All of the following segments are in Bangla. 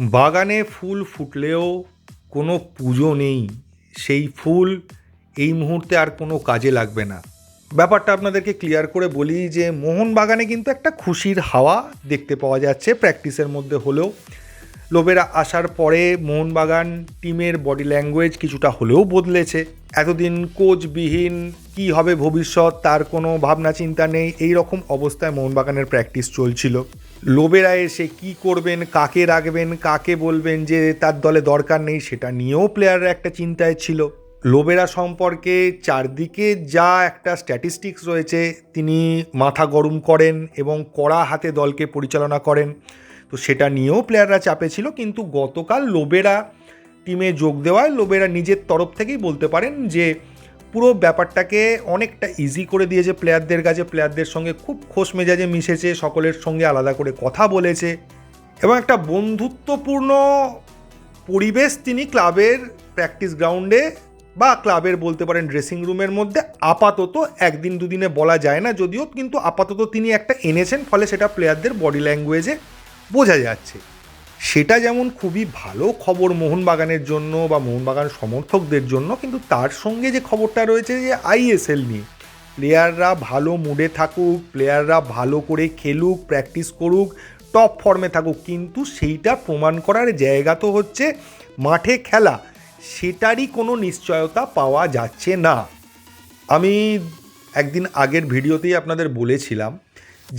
বাগানে ফুল ফুটলেও কোনো পুজো নেই। সেই ফুল এই মুহূর্তে আর কোনো কাজে লাগবে না। ব্যাপারটা আপনাদেরকে ক্লিয়ার করে বলি যে মোহনবাগানে কিন্তু একটা খুশির হাওয়া দেখতে পাওয়া যাচ্ছে প্র্যাকটিসের মধ্যে হলেও। লোবেরা আসার পরে মোহনবাগান টিমের বডি ল্যাঙ্গুয়েজ কিছুটা হলেও বদলেছে। এতদিন কোচবিহীন, কি হবে ভবিষ্যৎ, তার কোনো ভাবনা চিন্তা নেই। এই রকম অবস্থায় মোহনবাগানের প্র্যাকটিস চলছিল। লোবেরা এসে কি করবেন, কাকে রাখবেন, কাকে বলবেন যে তার দলে দরকার নেই, সেটা নিয়েও প্লেয়াররা একটা চিন্তায় ছিল। লোবেরা সম্পর্কে চারদিকে যা একটা স্ট্যাটিস্টিক্স রয়েছে, তিনি মাথা গরম করেন এবং কড়া হাতে দলকে পরিচালনা করেন। তো সেটা নিয়েও প্লেয়াররা চাপে ছিল, কিন্তু গতকাল লোবেরা টিমে যোগ দেওয়ায় লোবেরা নিজের তরফ থেকেই বলতে পারেন যে পুরো ব্যাপারটাকে অনেকটা ইজি করে দিয়েছে প্লেয়ারদের কাছে প্লেয়ারদের সঙ্গে খুব খোশ মেজাজে মিশেছে, সকলের সঙ্গে আলাদা করে কথা বলেছে এবং একটা বন্ধুত্বপূর্ণ পরিবেশ তিনি ক্লাবের প্র্যাকটিস গ্রাউন্ডে বা ক্লাবের বলতে পারেন ড্রেসিং রুমের মধ্যে আপাতত একদিন দুদিনে বলা যায় না যদিও, কিন্তু আপাতত তিনি একটা এনেছেন, ফলে সেটা প্লেয়ারদের বডি ল্যাঙ্গুয়েজে বোঝা যাচ্ছে। সেটা যেমন খুবই ভালো খবর মোহনবাগানের জন্য বা মোহনবাগান সমর্থকদের জন্য, কিন্তু তার সঙ্গে যে খবরটা রয়েছে যে আইএসএল নিয়ে, প্লেয়াররা ভালো মুডে থাকুক, প্লেয়াররা ভালো করে খেলুক, প্র্যাকটিস করুক, টপ ফর্মে থাকুক, কিন্তু সেইটা প্রমাণ করার জায়গা তো হচ্ছে মাঠে খেলা। সেটারই কোনো নিশ্চয়তা পাওয়া যাচ্ছে না। আমি একদিন আগের ভিডিওতেই আপনাদের বলেছিলাম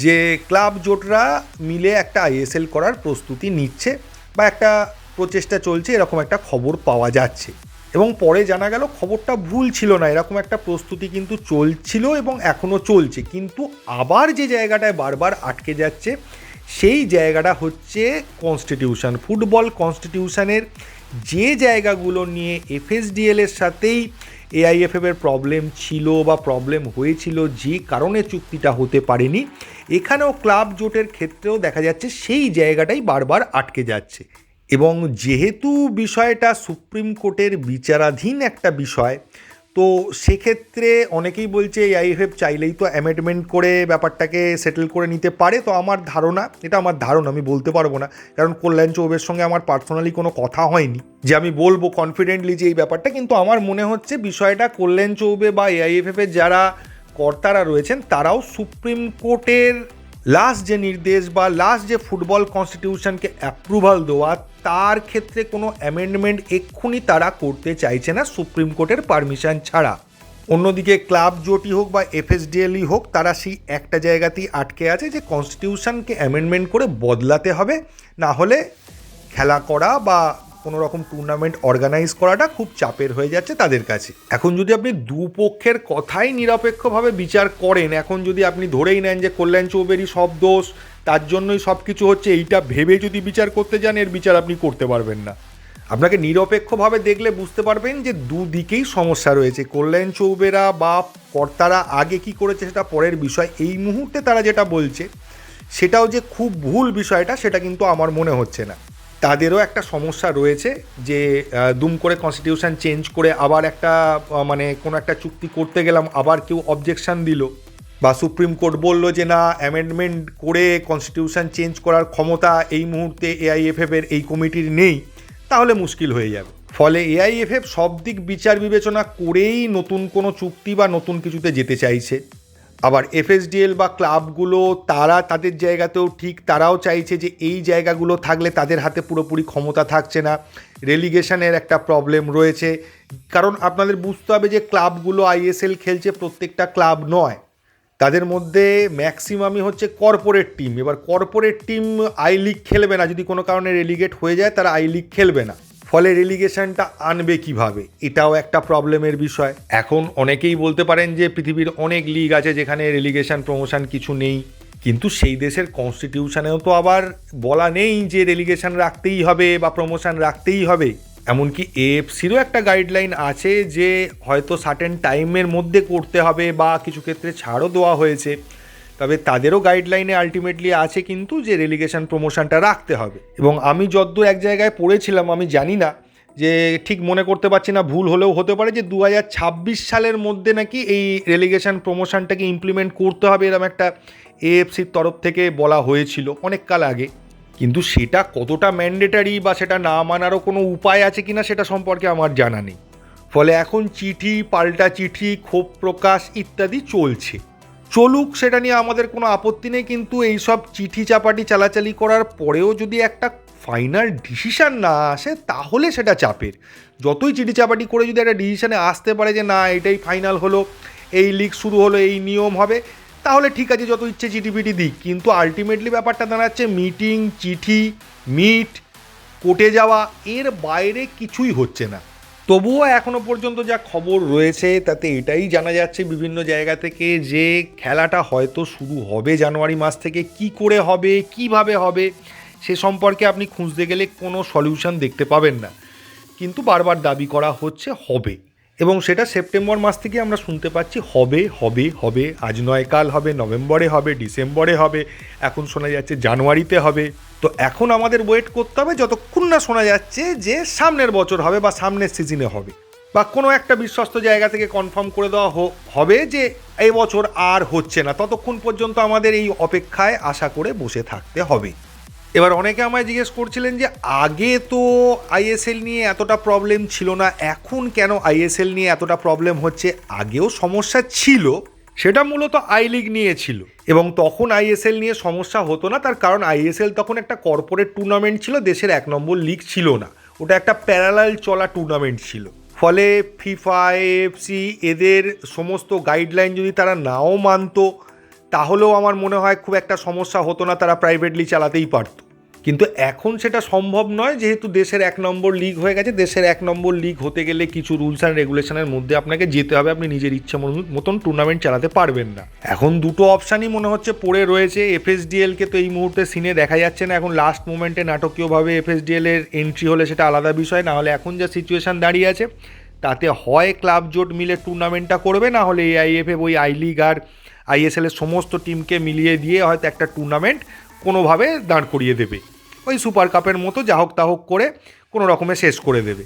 যে ক্লাব জোটরা মিলে একটা আইএসএল করার প্রস্তুতি নিচ্ছে বা একটা প্রচেষ্টা চলছে, এরকম একটা খবর পাওয়া যাচ্ছে। এবং পরে জানা গেল খবরটা ভুল ছিল না, এরকম একটা প্রস্তুতি কিন্তু চলছিল এবং এখনও চলছে। কিন্তু আবার যে জায়গাটায় বারবার আটকে যাচ্ছে, সেই জায়গাটা হচ্ছে কনস্টিটিউশন। ফুটবল কনস্টিটিউশনের যে জায়গাগুলো নিয়ে এফএসডিএল এর সাথেই এআইএফএফ এর প্রবলেম ছিল বা প্রবলেম হয়েছিল, যে কারণে চুক্তিটা হতে পারেনি। এখানেও ক্লাব জোটের ক্ষেত্রেও দেখা যাচ্ছে সেই জায়গাটাই বারবার আটকে যাচ্ছে। এবং যেহেতু বিষয়টা সুপ্রিম কোর্টের বিচারাধীন একটা বিষয় তো সেক্ষেত্রে অনেকেই বলছে এই চাইলেই তো অ্যামেন্ডমেন্ট করে ব্যাপারটাকে সেটেল করে নিতে পারে। তো আমার ধারণা, এটা আমার ধারণা, আমি বলতে পারব না। কারণ কল্যাণ চৌবের সঙ্গে আমার পার্সোনালি কোনো কথা হয়নি। যে আমি বলব কনফিডেন্টলি যে এই ব্যাপারটা, কিন্তু আমার মনে হচ্ছে বিষয়টা কল্যাণ চৌবে বা এআইএফএফ এর যারা কর্তারা রয়েছেন, তারাও সুপ্রিম কোর্টের লাস্ট যে নির্দেশ বা লাস্ট যে ফুটবল কনস্টিটিউশনকে অ্যাপ্রুভাল দেওয়া, তার ক্ষেত্রে কোনো অ্যামেন্ডমেন্ট এক্ষুনি তারা করতে চাইছে না সুপ্রিম কোর্টের পারমিশন ছাড়া। অন্যদিকে ক্লাব জোটই হোক বা এফএসডিএলই হোক, তারা সেই একটা জায়গাতেই আটকে আছে যে কনস্টিটিউশনকে অ্যামেন্ডমেন্ট করে বদলাতে হবে, না হলে খেলা করা বা কোনো রকম টুর্নামেন্ট অর্গানাইজ করাটা খুব চাপের হয়ে যাচ্ছে তাদের কাছে। এখন যদি আপনি দুপক্ষের কথাই নিরপেক্ষভাবে বিচার করেন, এখন যদি আপনি ধরেই নেন যে কল্যাণ চৌবেরই সব দোষ, তার জন্যই সব কিছু হচ্ছে, এইটা ভেবে যদি বিচার করতে যান, এর বিচার আপনি করতে পারবেন না। আপনাকে নিরপেক্ষভাবে দেখলে বুঝতে পারবেন যে দুদিকেই সমস্যা রয়েছে। কল্যাণ চৌবেরা বা কর্তারা আগে কি করেছে সেটা পরের বিষয়। এই মুহূর্তে তারা যেটা বলছে, সেটাও যে খুব ভুল বিষয়টা, সেটা কিন্তু আমার মনে হচ্ছে না। তাদেরও একটা সমস্যা রয়েছে যে দুম করে কনস্টিটিউশন চেঞ্জ করে আবার একটা মানে কোনো একটা চুক্তি করতে গেলাম, আবার কেউ অবজেকশান দিল বা সুপ্রিম কোর্ট বলল যে, না অ্যামেন্ডমেন্ট করে কনস্টিটিউশন চেঞ্জ করার ক্ষমতা এই মুহূর্তে এআইএফএফ এর এই কমিটির নেই, তাহলে মুশকিল হয়ে যাবে। ফলে এআইএফএফ সব দিক বিচার বিবেচনা করেই নতুন কোনো চুক্তি বা নতুন কিছুতে যেতে চাইছে। আবার এফএসডিএল বা ক্লাবগুলো, তারা তাদের জায়গাতেও ঠিক তারাও চাইছে যে এই জায়গাগুলো থাকলে তাদের হাতে পুরোপুরি ক্ষমতা থাকছে না। রেলিগেশনের একটা প্রবলেম রয়েছে। কারণ আপনাদের বুঝতে হবে যে ক্লাবগুলো আইএসএল খেলছে প্রত্যেকটা ক্লাব নয়। তাদের মধ্যে ম্যাক্সিমামই হচ্ছে কর্পোরেট টিম এবার কর্পোরেট টিম আই লিগ খেলবে না। যদি কোনো কারণে রেলিগেট হয়ে যায়, তারা আই লিগ খেলবে না। ফলে রেলিগেশনটা আনবে কীভাবে? এটাও একটা প্রবলেমের বিষয়। এখন অনেকেই বলতে পারেন যে পৃথিবীর অনেক লিগ আছে যেখানে রেলিগেশন প্রমোশন কিছু নেই। কিন্তু সেই দেশের কনস্টিটিউশনেও তো আবার বলা নেই যে রেলিগেশন রাখতেই হবে বা প্রমোশন রাখতেই হবে। এমনকি এএফসিরও একটা গাইডলাইন আছে যে হয়তো সার্টেন টাইমের মধ্যে করতে হবে বা কিছু ক্ষেত্রে ছাড়ও দেওয়া হয়েছে। তবে তাদেরও গাইডলাইনে আলটিমেটলি আছে কিন্তু যে রেলিগেশন প্রমোশনটা রাখতে হবে। এবং আমি যদ্দূর এক জায়গায় পড়েছিলাম, আমি জানি না যে ঠিক মনে করতে পারছি না, ভুল হলেও হতে পারে যে দু হাজার ছাব্বিশ সালের মধ্যে নাকি এই রেলিগেশন প্রমোশনটাকে ইমপ্লিমেন্ট করতে হবে এরকম একটা এএফসির তরফ থেকে বলা হয়েছিল অনেক কাল আগে। কিন্তু সেটা কতটা ম্যান্ডেটারি বা সেটা না মানারও কোনো উপায় আছে কি না সেটা সম্পর্কে আমার জানা নেই। ফলে এখন চিঠি, পাল্টা চিঠি, ক্ষোভ প্রকাশ ইত্যাদি চলছে। চলুক, সেটা নিয়ে আমাদের কোনো আপত্তি নেই, কিন্তু এইসব চিঠি চাপাটি চালাচালি করার পরেও যদি একটা ফাইনাল ডিসিশান না আসে, তাহলে সেটা চাপের। যতই চিঠি চাপাটি করে যদি একটা ডিসিশানে আসতে পারে যে, না, এটাই ফাইনাল হলো, এই লিগ শুরু হলো, এই নিয়ম হবে, তাহলে ঠিক আছে, যত ইচ্ছে চিঠি পিটি দিক। কিন্তু আলটিমেটলি ব্যাপারটা দাঁড়াচ্ছে মিটিং চিঠি মিট কোর্টে যাওয়া, এর বাইরে কিছুই হচ্ছে না। তবুও এখনও পর্যন্ত যা খবর রয়েছে, তাতে এটাই জানা যাচ্ছে বিভিন্ন জায়গা থেকে যে খেলাটা হয়তো শুরু হবে জানুয়ারি মাস থেকে, কি করে হবে, কীভাবে হবে, সে সম্পর্কে আপনি খুঁজতে গেলে কোনো সলিউশন দেখতে পাবেন না। কিন্তু বারবার দাবি করা হচ্ছে হবে। এবং সেটা সেপ্টেম্বর মাস থেকে আমরা শুনতে পাচ্ছি, হবে হবে হবে, আজ নয়, কাল হবে, নভেম্বরে হবে, ডিসেম্বরে হবে, এখন শোনা যাচ্ছে জানুয়ারিতে হবে। তো এখন আমাদের ওয়েট করতে হবে, যতক্ষণ না শোনা যাচ্ছে যে সামনের বছর হবে বা সামনের সিজনে হবে। বা কোনো একটা বিশ্বস্ত জায়গা থেকে কনফার্ম করে দেওয়া হবে যে এই বছর আর হচ্ছে না, ততক্ষণ পর্যন্ত আমাদের এই অপেক্ষায় আশা করে বসে থাকতে হবে। এবার অনেকে আমায় জিজ্ঞেস করছিলেন যে আগে তো আইএসএল নিয়ে এতটা প্রবলেম ছিল না, এখন কেন আইএসএল নিয়ে এতটা প্রবলেম হচ্ছে? আগেও সমস্যা ছিল, সেটা মূলত আই লিগ নিয়ে ছিল। এবং তখন আইএসএল নিয়ে সমস্যা হতো না, তার কারণ আইএসএল তখন একটা কর্পোরেট টুর্নামেন্ট ছিল, দেশের এক নম্বর লিগ ছিল না। ওটা একটা প্যারালাল চলা টুর্নামেন্ট ছিল। ফলে ফিফা এফসি এদের সমস্ত গাইডলাইন যদি তারা নাও মানতো, তাহলেও আমার মনে হয় খুব একটা সমস্যা হতো না, তারা প্রাইভেটলি চালাতেই পারতো। কিন্তু এখন সেটা সম্ভব নয়, যেহেতু দেশের এক নম্বর লিগ হয়ে গেছে, দেশের এক নম্বর লিগ হতে গেলে কিছু রুলস অ্যান্ড রেগুলেশনের মধ্যে আপনাকে যেতে হবে, আপনি নিজের ইচ্ছে মতো- মতন টুর্নামেন্ট চালাতে পারবেন না। এখন দুটো অপশানই মনে হচ্ছে পড়ে রয়েছে এফএসডিএলকে তো এই মুহূর্তে সিনে দেখা যাচ্ছে না, এখন লাস্ট মোমেন্টে নাটকীয়ভাবে এফএসডিএল এর এন্ট্রি হলে সেটা আলাদা বিষয় না হলে এখন যা সিচুয়েশন দাঁড়িয়ে আছে, তাতে হয় ক্লাব জোট মিলে টুর্নামেন্টটা করবে, না হলে এআইএফএ ওই আই লিগ আর আইএসএল এর সমস্ত টিমকে মিলিয়ে দিয়ে হয়তো একটা টুর্নামেন্ট কোনোভাবে দাঁড় করিয়ে দেবে। ওই সুপার কাপের মতো যা হোক তা হোক করে কোনো রকমে শেষ করে দেবে।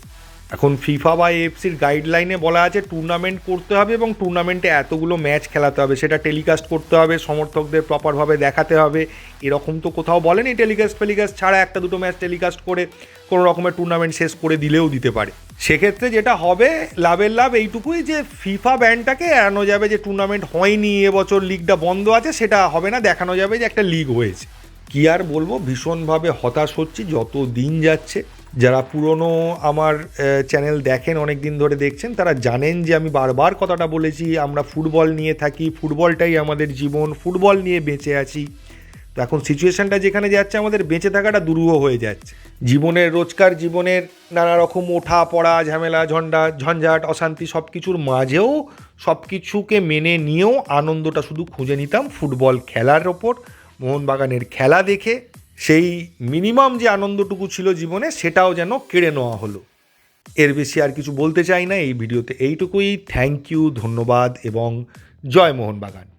এখন ফিফা বা এফসির গাইডলাইনে বলা আছে টুর্নামেন্ট করতে হবে এবং টুর্নামেন্টে এতগুলো ম্যাচ খেলাতে হবে, সেটা টেলিকাস্ট করতে হবে, সমর্থকদের প্রপারভাবে দেখাতে হবে। এরকম তো কোথাও বলেনি টেলিকাস্ট ফেলিকাস্ট ছাড়া একটা দুটো ম্যাচ টেলিকাস্ট করে কোনো রকমের টুর্নামেন্ট শেষ করে দিলেও দিতে পারে। সেক্ষেত্রে যেটা হবে, লাভের লাভ এইটুকুই যে ফিফা ব্যান্ডটাকে এড়ানো যাবে যে টুর্নামেন্ট হয়নি, এবছর লিগটা বন্ধ আছে, সেটা হবে না, দেখানো যাবে যে একটা লিগ হয়েছে। কি আর বলব? ভীষণভাবে হতাশ হচ্ছি। যত দিন যাচ্ছে, যারা পুরনো আমার চ্যানেল দেখেন অনেক দিন ধরে দেখছেন, তারা জানেন যে আমি বারবার কথাটা বলেছি, আমরা ফুটবল নিয়ে থাকি, ফুটবলটাই আমাদের জীবন, ফুটবল নিয়ে বেঁচে আছি। তো এখন সিচুয়েশানটা যেখানে যাচ্ছে, আমাদের বেঁচে থাকাটা দুরূহ হয়ে যাচ্ছে। জীবনের রোজকার জীবনের নানা রকম ওঠা, পড়া, ঝামেলা, ঝন্ডা, ঝঞ্ঝাট, অশান্তি সব কিছুর মাঝেও সব কিছুকে মেনে নিয়েও আনন্দটা শুধু খুঁজে নিতাম ফুটবল খেলার ওপর। মোহনবাগানের খেলা দেখে সেই মিনিমাম যে আনন্দটুকু ছিল জীবনে, সেটাও যেন কেড়ে নেওয়া হলো। এর বেশি আর কিছু বলতে চাই না, এই ভিডিওতে এইটুকুই। থ্যাংক ইউ ধন্যবাদ এবং জয় মোহনবাগান।